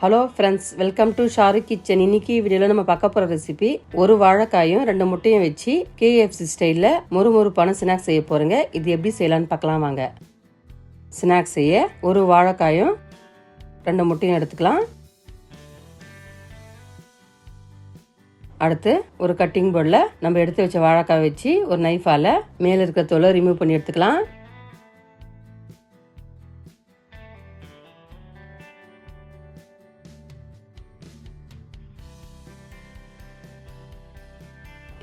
Hello friends welcome to Sharu kitchen இன்னைக்கு வீடியோவில் நம்ம பார்க்க போகிற ரெசிபி ஒரு வாழைக்காயும் ரெண்டு முட்டையும் வச்சு கேஎஃப்சி ஸ்டைலில் மொறு மொறுப்பான ஸ்நாக்ஸ் செய்ய போகிறேங்க இது எப்படி செய்யலான்னு பார்க்கலாம் வாங்க. ஸ்நாக்ஸ் செய்ய ஒரு வாழைக்காயும் ரெண்டு முட்டையும் எடுத்துக்கலாம். அடுத்து ஒரு கட்டிங் போர்டில் நம்ம எடுத்து வச்ச வாழைக்காய் வச்சு ஒரு நைஃபால் மேலே இருக்க தோலை ரிமூவ் பண்ணி எடுத்துக்கலாம்.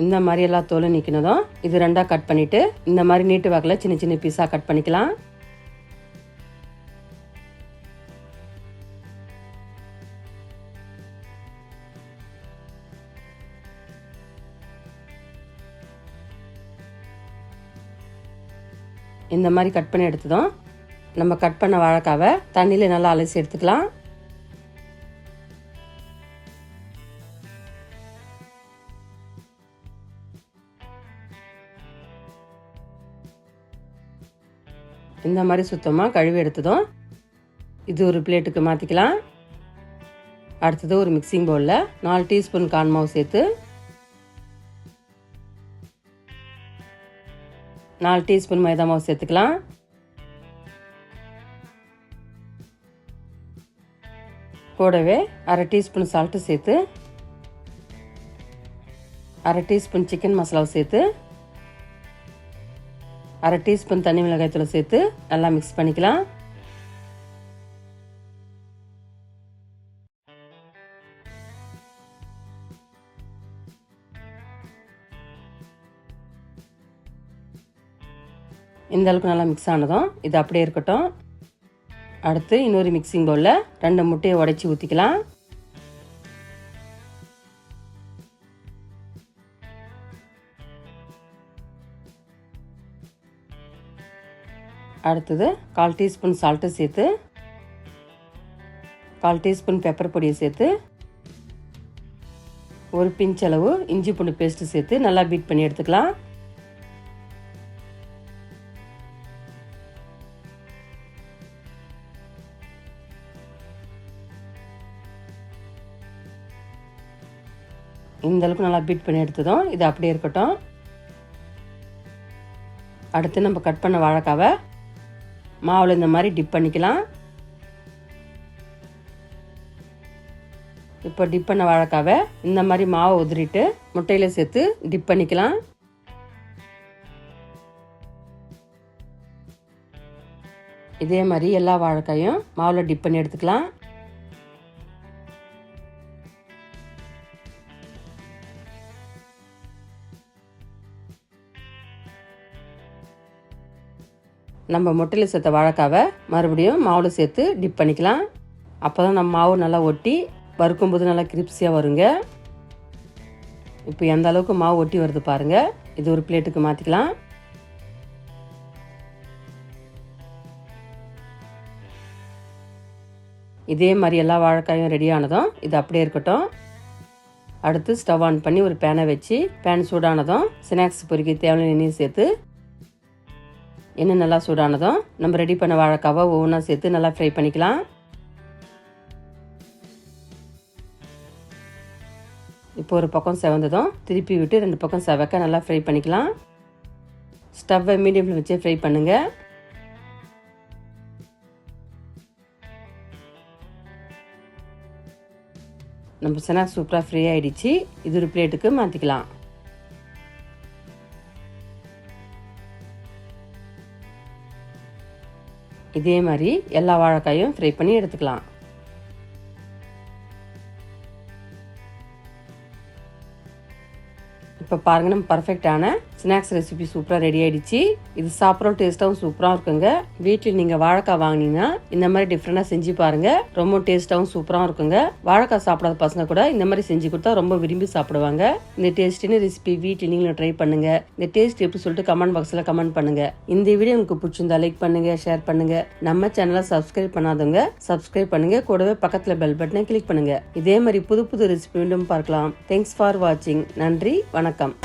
இந்த மாதிரி எல்லாம் தோலும் நிற்கினதும் இது ரெண்டாக கட் பண்ணிவிட்டு இந்த மாதிரி நீட்டு வாக்கில் சின்ன சின்ன பீஸாக கட் பண்ணிக்கலாம். இந்த மாதிரி கட் பண்ணி எடுத்ததும் நம்ம கட் பண்ண வாழைக்காவை தண்ணியில் நல்லா அலசி எடுத்துக்கலாம். இந்த மாதிரி சுத்தமாக கழுவி எடுத்ததும் இது ஒரு பிளேட்டுக்கு மாற்றிக்கலாம் அடுத்தது ஒரு மிக்சிங் பவுலில் நாலு டீஸ்பூன் கார்ன் மாவு சேர்த்து நாலு டீஸ்பூன் மைதா மாவு சேர்த்துக்கலாம். கூடவே அரை டீஸ்பூன் சால்ட்டு சேர்த்து அரை டீஸ்பூன் சிக்கன் மசாலாவை சேர்த்து அரை டீஸ்பூன் தண்ணி மிளகாய்த்தூளை சேர்த்து நல்லா மிக்ஸ் பண்ணிக்கலாம். இந்த அளவுக்கு நல்லா மிக்ஸ் ஆனதும் இது அப்படியே இருக்கட்டும். அடுத்து இன்னொரு மிக்சிங் பவுலில் ரெண்டு முட்டையை உடைச்சி ஊற்றிக்கலாம் அடுத்தது கால் டீஸ்பூன் சால்ட்டு சேர்த்து கால் டீஸ்பூன் பெப்பர் பொடியை சேர்த்து ஒரு பிஞ்ச் அளவு இஞ்சி பூண்டு பேஸ்ட்டு சேர்த்து நல்லா பீட் பண்ணி எடுத்துக்கலாம். இந்த அளவுக்கு நல்லா பீட் பண்ணி எடுத்ததும் இது அப்படியே இருக்கட்டும். அடுத்து நம்ம கட் பண்ண வாழைக்காவை மாவில் இந்த மாதிரி டிப் பண்ணிக்கலாம். இப்போ டிப் பண்ண வாழைக்காவை இந்த மாதிரி மாவை உதிரிட்டு முட்டையில் சேர்த்து டிப் பண்ணிக்கலாம். இதே மாதிரி எல்லா வாழைக்காயும் மாவில் டிப் பண்ணி எடுத்துக்கலாம். நம்ம முட்டையில் சேர்த்த வாழைக்காவை மறுபடியும் மாவில் சேர்த்து டிப் பண்ணிக்கலாம். அப்போ தான் நம்ம மாவு நல்லா ஒட்டி வறுக்கும்போது நல்லா கிரிப்ஸியாக வருங்க. இப்போ எந்த அளவுக்கு மாவு ஒட்டி வருது பாருங்கள் இது ஒரு பிளேட்டுக்கு மாற்றிக்கலாம் இதே மாதிரி எல்லா வாழைக்காயும் ரெடியானதும் இது அப்படியே இருக்கட்டும். அடுத்து ஸ்டவ் ஆன் பண்ணி ஒரு பேனை வச்சு பேன் சூடானதும் ஸ்நாக்ஸ் பொறுக்கி தேவையான எண்ணெயும் சேர்த்து எண்ணெய் நல்லா சூடானதும் நம்ம ரெடி பண்ண வாழைக்காவை ஒவ்வொன்றா சேர்த்து நல்லா ஃப்ரை பண்ணிக்கலாம். இப்போ ஒரு பக்கம் செவந்ததும் திருப்பி விட்டு ரெண்டு பக்கம் செவக்க நல்லா ஃப்ரை பண்ணிக்கலாம். ஸ்டவ்வை மீடியமில் வச்சு ஃப்ரை பண்ணுங்கள் நம்ம ஸ்நாக்ஸ் சூப்பராக ஃப்ரீ ஆகிடுச்சு இது ஒரு பிளேட்டுக்கு மாற்றிக்கலாம் இதே மாதிரி எல்லா வாழைக்காயும் ஃப்ரை பண்ணி எடுத்துக்கலாம். இப்போ பாருங்கள் நம்ம பர்ஃபெக்டான ஸ்நாக்ஸ் ரெசிபி சூப்பராக ரெடி ஆகிடுச்சு இது சாப்பிட்றோம் டேஸ்ட்டாகவும் சூப்பராக இருக்குங்க. வீட்டில் நீங்கள் வாழைக்காய் வாங்கினீங்கன்னா இந்த மாதிரி டிஃப்ரெண்டாக செஞ்சு பாருங்கள் ரொம்ப டேஸ்ட்டாகவும் சூப்பராகவும் இருக்குங்க. வாழைக்காய் சாப்பிடாத பசங்க கூட இந்த மாதிரி செஞ்சு கொடுத்தா ரொம்ப விரும்பி சாப்பிடுவாங்க. இந்த டேஸ்டின ரெசிபி வீட்டில் நீங்களும் ட்ரை பண்ணுங்கள் இந்த டேஸ்ட் எப்படி சொல்லிட்டு கமெண்ட் பாக்ஸில் கமெண்ட் பண்ணுங்கள் இந்த வீடியோ உங்களுக்கு பிடிச்சிருந்தா லைக் பண்ணுங்கள் ஷேர் பண்ணுங்கள் நம்ம சேனலை சப்ஸ்கிரைப் பண்ணாதவங்க சப்ஸ்கிரைப் பண்ணுங்க. கூடவே பக்கத்தில் பெல் பட்டனை கிளிக் பண்ணுங்கள் இதே மாதிரி புது புது ரெசிபி மீண்டும் பார்க்கலாம். தேங்க்ஸ் ஃபார் வாட்சிங் நன்றி வணக்கம்.